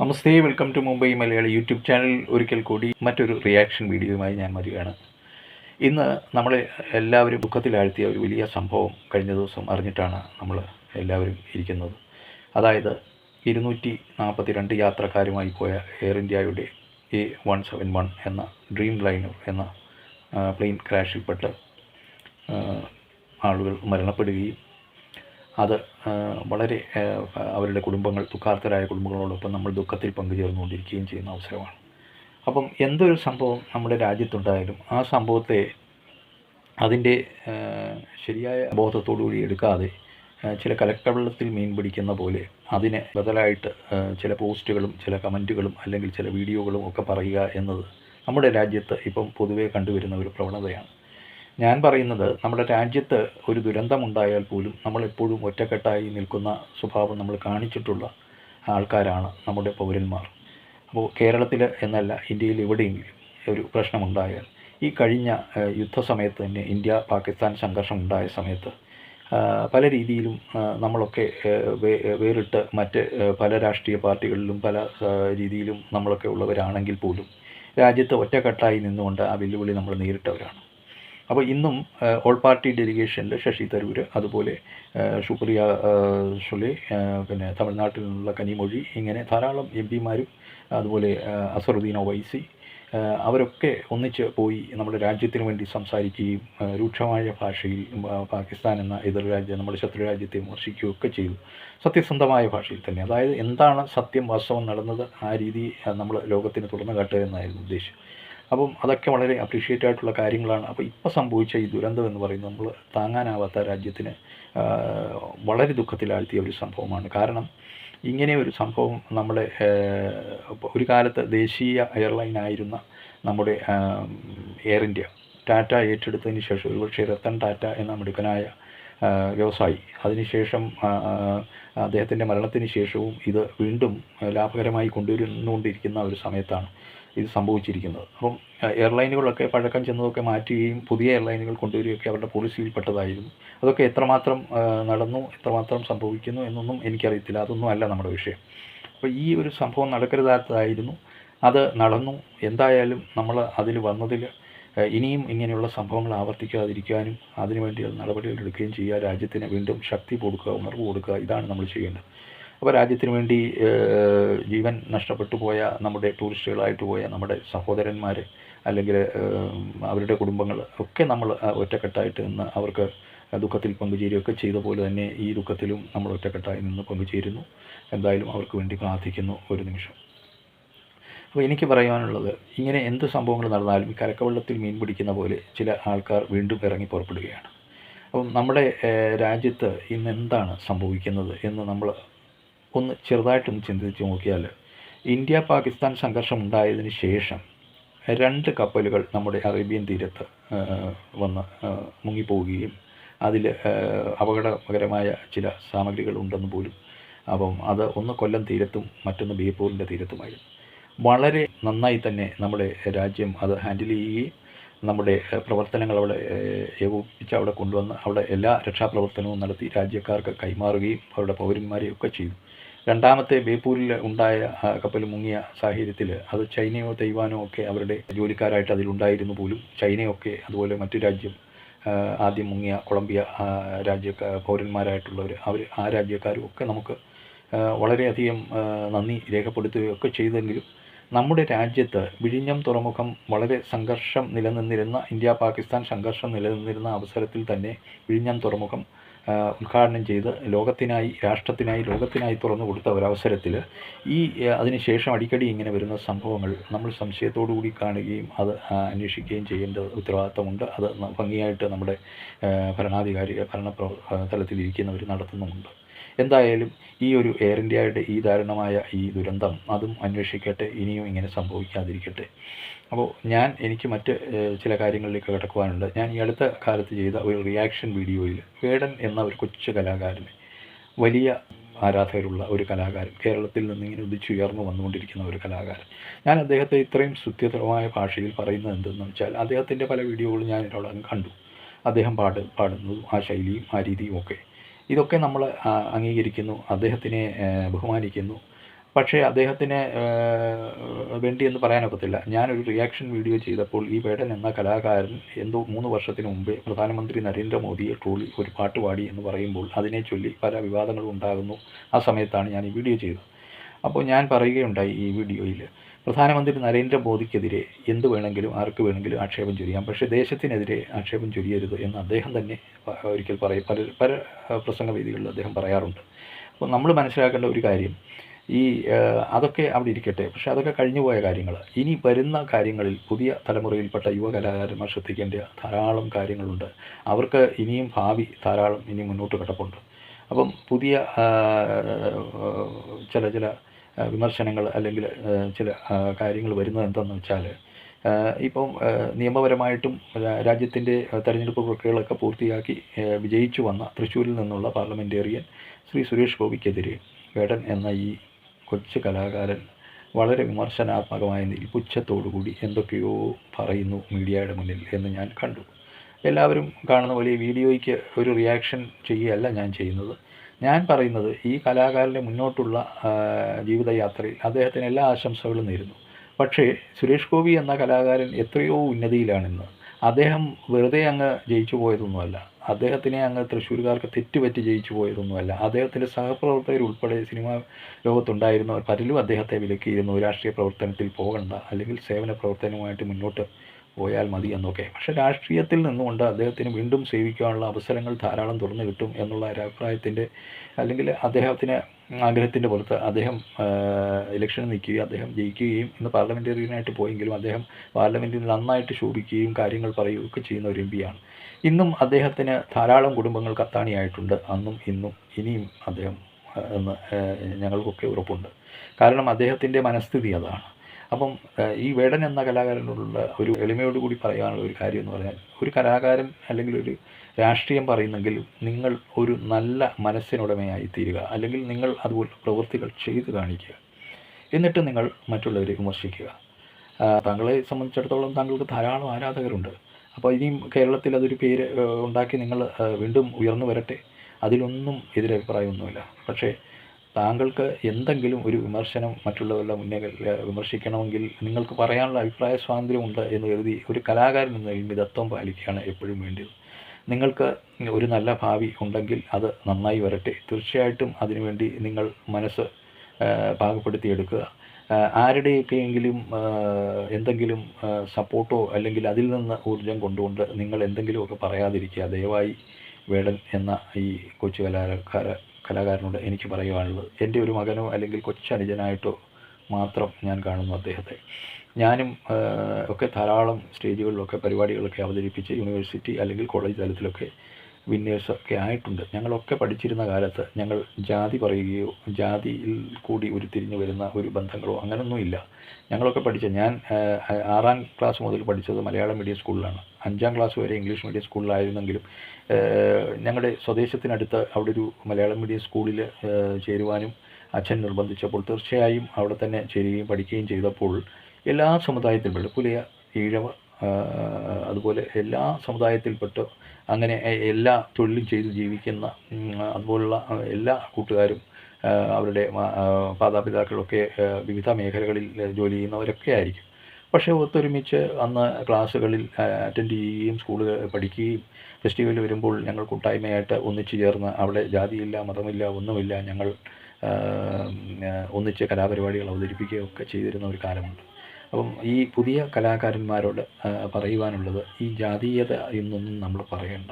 Namaste welcome to Mumbai Malayali YouTube channel. ഒരിക്കൽ കൂടി മറ്റൊരു റിയാക്ഷൻ വീഡിയോയുമായി ഞാൻ വരികയാണ്. ഇന്ന് നമ്മളെ എല്ലാവരും ദുഃഖത്തിലാഴ്ത്തിയ ഒരു വലിയ സംഭവം കഴിഞ്ഞ ദിവസം അറിഞ്ഞിട്ടാണ് നമ്മൾ എല്ലാവരും ഇരിക്കുന്നത്. അതായത് ഇരുന്നൂറ്റി നാൽപ്പത്തി രണ്ട് യാത്രക്കാരുമായി പോയ എയർ ഇന്ത്യയുടെ എ വൺ സെവൻ വൺ എന്ന ഡ്രീം ലൈനർ എന്ന പ്ലെയിൻ ക്രാഷിൽപ്പെട്ട് ആളുകൾ മരണപ്പെടുകയും അത് വളരെ അവരുടെ കുടുംബങ്ങൾ ദുഃഖാർത്ഥരായ കുടുംബങ്ങളോടൊപ്പം നമ്മൾ ദുഃഖത്തിൽ പങ്കുചേർന്നുകൊണ്ടിരിക്കുകയും ചെയ്യുന്ന അവസരമാണ്. അപ്പം എന്തൊരു സംഭവം നമ്മുടെ രാജ്യത്തുണ്ടായാലും ആ സംഭവത്തെ അതിന്റെ ശരിയായ ബോധത്തോടുകൂടി എടുക്കാതെ ചില കലക്കവെള്ളത്തിൽ മീൻ പിടിക്കുന്ന പോലെ അതിന് ബദലായിട്ട് ചില പോസ്റ്റുകളും ചില കമന്റുകളും അല്ലെങ്കിൽ ചില വീഡിയോകളും ഒക്കെ പറയുക എന്നത് നമ്മുടെ രാജ്യത്ത് ഇപ്പം പൊതുവേ കണ്ടുവരുന്ന ഒരു പ്രവണതയാണ്. ഞാൻ പറയുന്നത് നമ്മുടെ രാജ്യത്ത് ഒരു ദുരന്തമുണ്ടായാൽ പോലും നമ്മൾ എപ്പോഴും ഒറ്റക്കെട്ടായി നിൽക്കുന്ന സ്വഭാവം നമ്മൾ കാണിച്ചിട്ടുള്ള ആൾക്കാരാണ് നമ്മുടെ പൗരന്മാർ. അപ്പോൾ കേരളത്തിൽ എന്നല്ല ഇന്ത്യയിൽ എവിടെയെങ്കിലും ഒരു പ്രശ്നമുണ്ടായാൽ ഈ കഴിഞ്ഞ യുദ്ധ യുദ്ധസമയത്ത് തന്നെ ഇന്ത്യ പാകിസ്ഥാൻ സംഘർഷം ഉണ്ടായ സമയത്ത് പല രീതിയിലും നമ്മളൊക്കെ വേറിട്ട് മറ്റ് പല രാഷ്ട്രീയ പാർട്ടികളിലും പല രീതിയിലും നമ്മളൊക്കെ ഉള്ളവരാണെങ്കിൽ പോലും രാജ്യത്ത് ഒറ്റക്കെട്ടായി നിന്നുകൊണ്ട് ആ വെല്ലുവിളി നമ്മൾ നേരിട്ടവരാണ്. അപ്പോൾ ഇന്നും ഓൾ പാർട്ടി ഡെലിഗേഷനിൽ ശശി തരൂർ അതുപോലെ ഷുപ്രിയ ഏഹ്, പിന്നെ തമിഴ്നാട്ടിൽ നിന്നുള്ള കനിമൊഴി ഇങ്ങനെ ധാരാളം എം പിമാരും അതുപോലെ അസറുദ്ദീൻ ഒവൈസി അവരൊക്കെ ഒന്നിച്ച് പോയി നമ്മുടെ രാജ്യത്തിന് വേണ്ടി സംസാരിക്കുകയും രൂക്ഷമായ ഭാഷയിൽ പാകിസ്ഥാൻ എന്ന എതിർ രാജ്യം നമ്മുടെ ശത്രു രാജ്യത്തെ വിമർശിക്കുകയൊക്കെ ചെയ്തു. സത്യസന്ധമായ ഭാഷയിൽ തന്നെ. അതായത് എന്താണ് സത്യം വാസ്തവം നടന്നത് ആ രീതി നമ്മൾ ലോകത്തിന് തുറന്നു കാട്ടുക എന്നായിരുന്നു ഉദ്ദേശം. അപ്പം അതൊക്കെ വളരെ അപ്രീഷിയേറ്റ് ആയിട്ടുള്ള കാര്യങ്ങളാണ്. അപ്പോൾ ഇപ്പോൾ സംഭവിച്ച ഈ ദുരന്തം എന്ന് പറയുന്നത് നമ്മൾ താങ്ങാനാവാത്ത രാജ്യത്തിന് വളരെ ദുഃഖത്തിലാഴ്ത്തിയ ഒരു സംഭവമാണ്. കാരണം ഇങ്ങനെ ഒരു സംഭവം നമ്മുടെ ഒരു കാലത്ത് ദേശീയ എയർലൈൻ ആയിരുന്ന നമ്മുടെ എയർ ഇന്ത്യ ടാറ്റ ഏറ്റെടുത്തതിന് ശേഷം ഒരുപക്ഷെ രത്തൻ ടാറ്റ എന്ന മിടുക്കനായ വ്യവസായി അതിനുശേഷം അദ്ദേഹത്തിന്റെ മരണത്തിന് ശേഷവും ഇത് വീണ്ടും ലാഭകരമായി കൊണ്ടുവരുന്നുകൊണ്ടിരിക്കുന്ന ഒരു സമയത്താണ്. ഇത് സംഭവിച്ചിരിക്കുന്നത്. അപ്പം എയർലൈനുകളൊക്കെ പഴക്കം ചെന്നതൊക്കെ മാറ്റുകയും പുതിയ എയർലൈനുകൾ കൊണ്ടുവരികയൊക്കെ അവരുടെ പോളിസിയിൽ പെട്ടതായിരുന്നു അതൊക്കെ എത്രമാത്രം നടന്നു എത്രമാത്രം സംഭവിക്കുന്നു എന്നൊന്നും എനിക്കറിയത്തില്ല. അതൊന്നും അല്ല നമ്മുടെ വിഷയം. അപ്പോൾ ഈ ഒരു സംഭവം നടക്കരുതാത്തതായിരുന്നു. അത് നടന്നു. എന്തായാലും നമ്മൾ അതിൽ വന്നതിൽ ഇനിയും ഇങ്ങനെയുള്ള സംഭവങ്ങൾ ആവർത്തിക്കാതിരിക്കാനും അതിനുവേണ്ടി നടപടികൾ എടുക്കുകയും ചെയ്യുക രാജ്യത്തിന് വീണ്ടും ശക്തി കൊടുക്കുക ഉണർവ് കൊടുക്കുക ഇതാണ് നമ്മൾ ചെയ്യേണ്ടത്. അപ്പോൾ രാജ്യത്തിന് വേണ്ടി ജീവൻ നഷ്ടപ്പെട്ടു പോയ നമ്മുടെ ടൂറിസ്റ്റുകളായിട്ട് പോയ നമ്മുടെ സഹോദരന്മാർ അല്ലെങ്കിൽ അവരുടെ കുടുംബങ്ങൾ ഒക്കെ നമ്മൾ ഒറ്റക്കെട്ടായിട്ട് നിന്ന് അവർക്ക് ദുഃഖത്തിൽ പങ്കുചേരുകയൊക്കെ ചെയ്ത പോലെ തന്നെ ഈ ദുഃഖത്തിലും നമ്മൾ ഒറ്റക്കെട്ടായി നിന്ന് പങ്കുചേരുന്നു. എന്തായാലും അവർക്ക് വേണ്ടി പ്രാർത്ഥിക്കുന്നു ഒരു നിമിഷം. അപ്പോൾ എനിക്ക് പറയാനുള്ളത് ഇങ്ങനെ എന്ത് സംഭവങ്ങൾ നടന്നാലും കരക്കവെള്ളത്തിൽ മീൻ പിടിക്കുന്ന പോലെ ചില ആൾക്കാർ വീണ്ടും ഇറങ്ങി പുറപ്പെടുകയാണ്. അപ്പം നമ്മുടെ രാജ്യത്ത് ഇന്ന് എന്താണ് സംഭവിക്കുന്നത് എന്ന് നമ്മൾ ഒന്ന് ചെറുതായിട്ടൊന്ന് ചിന്തിച്ച് നോക്കിയാൽ ഇന്ത്യ പാകിസ്ഥാൻ സംഘർഷം ഉണ്ടായതിന് ശേഷം രണ്ട് കപ്പലുകൾ നമ്മുടെ അറേബ്യൻ തീരത്ത് വന്ന് മുങ്ങിപ്പോവുകയും അതിൽ അപകടകരമായ ചില സാമഗ്രികൾ ഉണ്ടെന്ന് പോലും അപ്പം അത് ഒന്ന് കൊല്ലം തീരത്തും മറ്റൊന്ന് ബേപ്പൂരിന്റെ തീരത്തുമായിരുന്നു. വളരെ നന്നായി തന്നെ നമ്മുടെ രാജ്യം അത് ഹാൻഡിൽ ചെയ്യുകയും നമ്മുടെ പ്രവർത്തനങ്ങൾ അവിടെ ഏകോപിപ്പിച്ച് അവിടെ കൊണ്ടുവന്ന് അവിടെ എല്ലാ രക്ഷാപ്രവർത്തനവും നടത്തി രാജ്യക്കാർക്ക് കൈമാറുകയും അവരുടെ പൗരന്മാരെയൊക്കെ ചെയ്തു. രണ്ടാമത്തെ ബേപ്പൂരിൽ ഉണ്ടായ കപ്പൽ മുങ്ങിയ സാഹചര്യത്തിൽ അത് ചൈനയോ തൈവാനോ ഒക്കെ അവരുടെ ജോലിക്കാരായിട്ട് അതിലുണ്ടായിരുന്നു പോലും. ചൈനയൊക്കെ അതുപോലെ മറ്റു രാജ്യം ആദ്യം മുങ്ങിയ കൊളംബിയ രാജ്യ പൗരന്മാരായിട്ടുള്ളവർ അവർ ആ രാജ്യക്കാരും ഒക്കെ നമുക്ക് വളരെയധികം നന്ദി രേഖപ്പെടുത്തുകയൊക്കെ ചെയ്തെങ്കിലും നമ്മുടെ രാജ്യത്ത് വിഴിഞ്ഞം തുറമുഖം വളരെ സംഘർഷം നിലനിന്നിരുന്ന ഇന്ത്യ പാകിസ്ഥാൻ സംഘർഷം നിലനിന്നിരുന്ന അവസരത്തിൽ തന്നെ വിഴിഞ്ഞം തുറമുഖം ഉദ്ഘാടനം ചെയ്ത് ലോകത്തിനായി രാഷ്ട്രത്തിനായി ലോകത്തിനായി തുറന്നു കൊടുത്ത ഒരവസരത്തിൽ ഈ അതിനുശേഷം അടിക്കടി ഇങ്ങനെ വരുന്ന സംഭവങ്ങൾ നമ്മൾ സംശയത്തോടു കൂടി കാണുകയും അത് അന്വേഷിക്കുകയും ചെയ്യേണ്ട ഉത്തരവാദിത്തമുണ്ട്. അത് ഭംഗിയായിട്ട് നമ്മുടെ ഭരണാധികാരി ഭരണ തലത്തിലിരിക്കുന്നവർ നടത്തുന്നുമുണ്ട്. എന്തായാലും ഈ ഒരു എയർ ഇന്ത്യയുടെ ഈ ദാരുണമായ ഈ ദുരന്തം അതും അന്വേഷിക്കട്ടെ ഇനിയും ഇങ്ങനെ സംഭവിക്കാതിരിക്കട്ടെ. അപ്പോൾ ഞാൻ എനിക്ക് മറ്റ് ചില കാര്യങ്ങളിലേക്ക് കിടക്കുവാനുണ്ട്. ഞാൻ ഈ അടുത്ത കാലത്ത് ചെയ്ത ഒരു റിയാക്ഷൻ വീഡിയോയിൽ വേടൻ എന്ന ഒരു കൊച്ചു കലാകാരനെ വലിയ ആരാധകരുള്ള ഒരു കലാകാരൻ കേരളത്തിൽ നിന്ന് ഇങ്ങനെ ഉദിച്ചുയർന്നു വന്നുകൊണ്ടിരിക്കുന്ന ഒരു കലാകാരൻ. ഞാൻ അദ്ദേഹത്തെ ഇത്രയും സുത്യതരമായ ഭാഷയിൽ പറയുന്നത് എന്തെന്ന് വെച്ചാൽ അദ്ദേഹത്തിന്റെ പല വീഡിയോകളും ഞാൻ ഇതോടകം കണ്ടു. അദ്ദേഹം പാട് പാടുന്നതും ആ ശൈലിയും ആ രീതിയും ഒക്കെ. ഇതൊക്കെ നമ്മൾ അംഗീകരിക്കുന്നു അദ്ദേഹത്തിനെ ബഹുമാനിക്കുന്നു. പക്ഷേ അദ്ദേഹത്തിന് വേണ്ടി എന്ന് പറയാനൊക്കത്തില്ല ഞാനൊരു റിയാക്ഷൻ വീഡിയോ ചെയ്തപ്പോൾ ഈ വേടൻ എന്ന കലാകാരൻ എന്തോ മൂന്ന് വർഷത്തിന് മുമ്പേ പ്രധാനമന്ത്രി നരേന്ദ്രമോദിയെ ട്രോളി ഒരു പാട്ട് പാടി എന്ന് പറയുമ്പോൾ അതിനെ ചൊല്ലി പല വിവാദങ്ങളും ഉണ്ടാകുന്നു. ആ സമയത്താണ് ഞാൻ ഈ വീഡിയോ ചെയ്തത്. അപ്പോൾ ഞാൻ പറയുകയുണ്ടായി ഈ വീഡിയോയിൽ പ്രധാനമന്ത്രി നരേന്ദ്രമോദിക്കെതിരെ എന്ത് വേണമെങ്കിലും ആർക്ക് വേണമെങ്കിലും ആക്ഷേപം ചൊരിയാം. പക്ഷേ ദേശത്തിനെതിരെ ആക്ഷേപം ചൊരിയരുത് എന്ന് അദ്ദേഹം തന്നെ ഒരിക്കൽ പറയും പല പല പ്രസംഗവേദികളിൽ അദ്ദേഹം പറയാറുണ്ട്. അപ്പോൾ നമ്മൾ മനസ്സിലാക്കേണ്ട ഒരു കാര്യം ഈ അതൊക്കെ അവിടെ ഇരിക്കട്ടെ. പക്ഷെ അതൊക്കെ കഴിഞ്ഞു പോയ കാര്യങ്ങൾ. ഇനി വരുന്ന കാര്യങ്ങളിൽ പുതിയ തലമുറയിൽപ്പെട്ട യുവ കലാകാരന്മാർ ശ്രദ്ധിക്കേണ്ട ധാരാളം കാര്യങ്ങളുണ്ട്. അവർക്ക് ഇനിയും ഭാവി ധാരാളം ഇനി മുന്നോട്ട് കിടപ്പുണ്ട്. അപ്പം പുതിയ ചില ചില വിമർശനങ്ങൾ അല്ലെങ്കിൽ ചില കാര്യങ്ങൾ വരുന്നത് എന്തെന്ന് വെച്ചാൽ ഇപ്പം നിയമപരമായിട്ടും രാജ്യത്തിന്റെ തെരഞ്ഞെടുപ്പ് പ്രക്രിയകളൊക്കെ പൂർത്തിയാക്കി വിജയിച്ചു വന്ന തൃശ്ശൂരിൽ നിന്നുള്ള പാർലമെന്റേറിയൻ ശ്രീ സുരേഷ് ഗോപിക്കെതിരെ വേടൻ എന്ന ഈ കൊച്ചു കലാകാരൻ വളരെ വിമർശനാത്മകമായ പുച്ഛത്തോടുകൂടി എന്തൊക്കെയോ പറയുന്നു മീഡിയയുടെ മുന്നിൽ എന്ന് ഞാൻ കണ്ടു. എല്ലാവരും കാണുന്ന പോലെ വീഡിയോയ്ക്ക് ഒരു റിയാക്ഷൻ ചെയ്യുകയല്ല ഞാൻ ചെയ്യുന്നത്. ഞാൻ പറയുന്നത് ഈ കലാകാരന്റെ മുന്നോട്ടുള്ള ജീവിതയാത്രയിൽ അദ്ദേഹത്തിന് എല്ലാ ആശംസകളും നേരുന്നു. പക്ഷേ സുരേഷ് ഗോപി എന്ന കലാകാരൻ എത്രയോ ഉന്നതിയിലാണിന്ന്. അദ്ദേഹം വെറുതെ അങ്ങ് ജയിച്ചു പോയതൊന്നുമല്ല. അദ്ദേഹത്തിനെ അങ്ങ് തൃശ്ശൂർകാർക്ക് തെറ്റുപറ്റി ജയിച്ചു പോയതൊന്നുമല്ല. അദ്ദേഹത്തിന്റെ സഹപ്രവർത്തകർ ഉൾപ്പെടെ സിനിമാ ലോകത്തുണ്ടായിരുന്നവർ പലരും അദ്ദേഹത്തെ വിലക്കിയിരുന്നു. രാഷ്ട്രീയ പ്രവർത്തനത്തിൽ പോകണ്ട അല്ലെങ്കിൽ സേവന പ്രവർത്തനവുമായിട്ട് മുന്നോട്ട് പോയാൽ മതി എന്നൊക്കെ. പക്ഷെ രാഷ്ട്രീയത്തിൽ നിന്നുകൊണ്ട് അദ്ദേഹത്തിന് വീണ്ടും സേവിക്കാനുള്ള അവസരങ്ങൾ ധാരാളം തുറന്നു കിട്ടും എന്നുള്ള ഒരു അഭിപ്രായത്തിന്റെ അല്ലെങ്കിൽ അദ്ദേഹത്തിന് ആഗ്രഹത്തിന്റെ പുറത്ത് അദ്ദേഹം ഇലക്ഷന് നിൽക്കുകയും അദ്ദേഹം ജയിക്കുകയും ഇന്ന് പാർലമെന്റേറിയനായിട്ട് പോയെങ്കിലും അദ്ദേഹം പാർലമെന്റിൽ നന്നായിട്ട് ശോഭിക്കുകയും കാര്യങ്ങൾ പറയുകയൊക്കെ ചെയ്യുന്ന ഒരു എം പിയാണ്. ഇന്നും അദ്ദേഹത്തിന് ധാരാളം കുടുംബങ്ങൾ കത്താണിയായിട്ടുണ്ട്. അന്നും ഇന്നും ഇനിയും അദ്ദേഹം എന്ന് ഞങ്ങൾക്കൊക്കെ ഉറപ്പുണ്ട്. കാരണം അദ്ദേഹത്തിന്റെ മനസ്ഥിതി അതാണ്. അപ്പം ഈ വേടൻ എന്ന കലാകാരനോടുള്ള ഒരു എളിമയോട് കൂടി പറയാനുള്ള ഒരു കാര്യം എന്ന് പറഞ്ഞാൽ ഒരു കലാകാരൻ അല്ലെങ്കിൽ ഒരു രാഷ്ട്രീയം പറയുന്നെങ്കിൽ നിങ്ങൾ ഒരു നല്ല മനസ്സിനുടമയായി തീരുക അല്ലെങ്കിൽ നിങ്ങൾ അതുപോലുള്ള പ്രവൃത്തികൾ ചെയ്തു കാണിക്കുക. എന്നിട്ട് നിങ്ങൾ മറ്റുള്ളവരെ വിമർശിക്കുക. താങ്കളെ സംബന്ധിച്ചിടത്തോളം താങ്കൾക്ക് ധാരാളം ആരാധകരുണ്ട്. അപ്പോൾ ഇനിയും കേരളത്തിൽ അതൊരു പേര് ഉണ്ടാക്കി നിങ്ങൾ വീണ്ടും ഉയർന്നു വരട്ടെ. അതിലൊന്നും എതിരഭിപ്രായമൊന്നുമില്ല. പക്ഷേ താങ്കൾക്ക് എന്തെങ്കിലും ഒരു വിമർശനം മറ്റുള്ളവരുടെ മുന്നേ വിമർശിക്കണമെങ്കിൽ നിങ്ങൾക്ക് പറയാനുള്ള അഭിപ്രായ സ്വാതന്ത്ര്യമുണ്ട് എന്ന് കരുതി ഒരു കലാകാരൻ എന്ന മിതത്വം പാലിക്കുകയാണ് എപ്പോഴും വേണ്ടത്. നിങ്ങൾക്ക് ഒരു നല്ല ഭാവി ഉണ്ടെങ്കിൽ അത് നന്നായി വരട്ടെ. തീർച്ചയായിട്ടും അതിനുവേണ്ടി നിങ്ങൾ മനസ്സ് പാകപ്പെടുത്തിയെടുക്കുക. ആരുടെയൊക്കെയെങ്കിലും എന്തെങ്കിലും സപ്പോർട്ടോ അല്ലെങ്കിൽ അതിൽ നിന്ന് ഊർജം കൊണ്ടുകൊണ്ട് നിങ്ങൾ എന്തെങ്കിലുമൊക്കെ പറയാതിരിക്കുക. ദയവായി വേടൻ എന്ന ഈ കൊച്ചു കലാകാര കലാകാരനോട് എനിക്ക് പറയുവാനുള്ളത്. എന്റെ ഒരു മകനോ അല്ലെങ്കിൽ കൊച്ചനുജനായിട്ടോ മാത്രം ഞാൻ കാണുന്നു അദ്ദേഹത്തെ. ഞാനും ഒക്കെ ധാരാളം സ്റ്റേജുകളിലൊക്കെ പരിപാടികളൊക്കെ അവതരിപ്പിച്ച് യൂണിവേഴ്സിറ്റി അല്ലെങ്കിൽ കോളേജ് തലത്തിലൊക്കെ വിന്നേഴ്സ് ഒക്കെ ആയിട്ടുണ്ട്. ഞങ്ങളൊക്കെ പഠിച്ചിരുന്ന കാലത്ത് ഞങ്ങൾ ജാതി പറയുകയോ ജാതിയിൽ കൂടി ഉരുത്തിരിഞ്ഞു വരുന്ന ഒരു ബന്ധങ്ങളോ അങ്ങനൊന്നും ഇല്ല. ഞങ്ങളൊക്കെ പഠിച്ച ഞാൻ ആറാം ക്ലാസ് മുതൽ പഠിച്ചത് മലയാളം മീഡിയം സ്കൂളിലാണ്. അഞ്ചാം ക്ലാസ് വരെ ഇംഗ്ലീഷ് മീഡിയം സ്കൂളിലായിരുന്നെങ്കിലും ഞങ്ങളുടെ സ്വദേശത്തിനടുത്ത് അവിടെ ഒരു മലയാളം മീഡിയം സ്കൂളിൽ ചേരുവാനും അച്ഛൻ നിർബന്ധിച്ചപ്പോൾ തീർച്ചയായും അവിടെ തന്നെ ചേരുകയും പഠിക്കുകയും ചെയ്തപ്പോൾ എല്ലാ സമുദായത്തിൽപ്പെട്ട പുലിയ ഈഴവ അതുപോലെ എല്ലാ സമുദായത്തിൽപ്പെട്ട അങ്ങനെ എല്ലാ തൊഴിലും ചെയ്ത് ജീവിക്കുന്ന അതുപോലുള്ള എല്ലാ കൂട്ടുകാരും അവരുടെ മാതാപിതാക്കളൊക്കെ വിവിധ മേഖലകളിൽ ജോലി ചെയ്യുന്നവരൊക്കെ ആയിരിക്കും. പക്ഷേ ഒത്തൊരുമിച്ച് അന്ന് ക്ലാസ്സുകളിൽ അറ്റൻഡ് ചെയ്യുകയും സ്കൂളുകൾ പഠിക്കുകയും ഫെസ്റ്റിവൽ വരുമ്പോൾ ഞങ്ങൾ കൂട്ടായ്മയായിട്ട് ഒന്നിച്ചു ചേർന്ന് അവിടെ ജാതിയില്ല മതമില്ല ഒന്നുമില്ല ഞങ്ങൾ ഒന്നിച്ച് കലാപരിപാടികൾ അവതരിപ്പിക്കുകയൊക്കെ ചെയ്തിരുന്ന ഒരു കാലമുണ്ട്. അപ്പം ഈ പുതിയ കലാകാരന്മാരോട് പറയുവാനുള്ളത് ഈ ജാതീയത എന്നൊന്നും നമ്മൾ പറയണ്ട.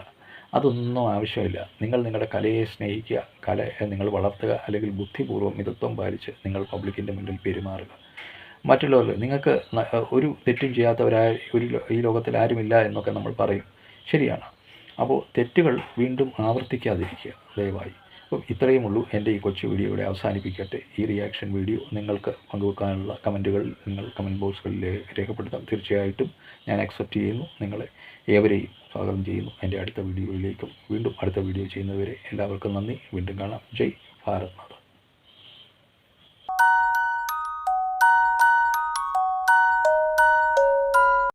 അതൊന്നും ആവശ്യമില്ല. നിങ്ങൾ നിങ്ങളുടെ കലയെ സ്നേഹിക്കുക കലയെ നിങ്ങൾ വളർത്തുക അല്ലെങ്കിൽ ബുദ്ധിപൂർവം മിതത്വം പാലിച്ച് നിങ്ങൾ പബ്ലിക്കിന്റെ മുന്നിൽ പെരുമാറുക. മറ്റുള്ളവർ നിങ്ങൾക്ക് ഒരു തെറ്റും ചെയ്യാത്തവരായ ഒരു ഈ ലോകത്തിൽ ആരുമില്ല എന്നൊക്കെ നമ്മൾ പറയും. ശരിയാണ്. അപ്പോൾ തെറ്റുകൾ വീണ്ടും ആവർത്തിക്കാതിരിക്കുക ദയവായി. അപ്പം ഇത്രയും ഉള്ളൂ എന്റെ ഈ കൊച്ചു വീഡിയോ ഇവിടെ അവസാനിപ്പിക്കട്ടെ. ഈ റിയാക്ഷൻ വീഡിയോ നിങ്ങൾക്ക് പങ്കുവെക്കാനുള്ള കമന്റുകൾ നിങ്ങൾ കമന്റ് ബോക്സുകളിൽ രേഖപ്പെടുത്താം. തീർച്ചയായിട്ടും ഞാൻ അക്സെപ്റ്റ് ചെയ്യുന്നു. നിങ്ങളെ ഏവരെയും സ്വാഗതം ചെയ്യുന്നു. എന്റെ അടുത്ത വീഡിയോയിലേക്കും വീണ്ടും അടുത്ത വീഡിയോ ചെയ്യുന്നവരെ എല്ലാവർക്കും നന്ദി. വീണ്ടും കാണാം. ജയ് ഭാരത് മാത.